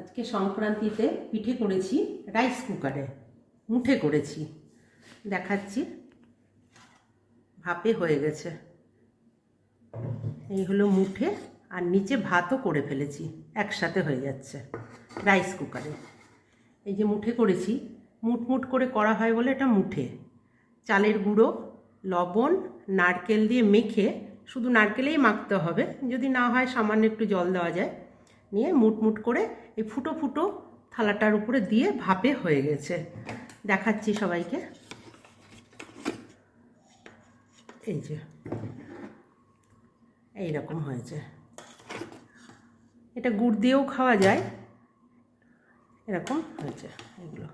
আজকে সংক্রান্তিতে পিঠে করেছি রাইস কুকারে মুঠে করেছি। দেখাচ্ছি। ভাপে হয়ে গেছে। এই হলো মুঠে, আর নিচে ভাতও করে ফেলেছি, একসাথে হয়ে যাচ্ছে রাইস কুকারে এই যে মুঠে করেছি মুট মুট করে করা হয় বলে এটা মুঠে। চালের গুঁড়ো, লবণ, নারকেল দিয়ে মেখে, শুধু নারকেলেই মাখতে হবে, যদি না হয় সামান্য একটু জল দেওয়া যায়। নিয়ে মুট মুট করে এই ফুটো ফুটো থালাটার উপরে দিয়ে ভাপে হয়ে গেছে। দেখাচ্ছি সবাইকে। এই যে, এই রকম হয়েছে। এটা গুড় দিয়েও খাওয়া যায়। এরকম হয়েছে এগুলো।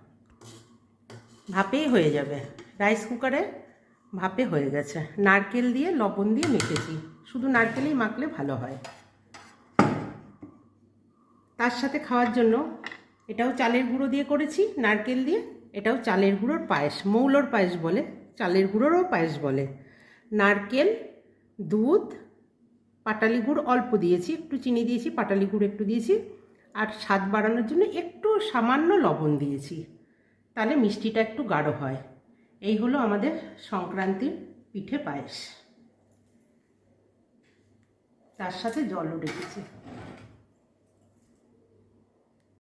ভাপেই হয়ে যাবে। রাইস কুকারে ভাপে হয়ে গেছে। নারকেল দিয়ে লবণ দিয়ে মেখেছি। শুধু নারকেলেই মাখলে ভালো হয়। তার সাথে খাওয়ার জন্য এটাও চালের গুঁড়ো দিয়ে করেছি, নারকেল দিয়ে। এটাও চালের গুঁড়োর পায়েস, মৌলোর পায়েস বলে, চালের গুঁড়োরও পায়েস বলে। নারকেল, দুধ, পাটালি গুড় অল্প দিয়েছি, একটু চিনি দিয়েছি, পাটালি গুড় একটু দিয়েছি। আর স্বাদ বাড়ানোর জন্য একটু সামান্য লবণ দিয়েছি। তাহলে মিষ্টিটা একটু গাঢ় হয়। এই হলো আমাদের সংক্রান্তির পিঠে পায়েস। তার সাথে জলও রেখেছি।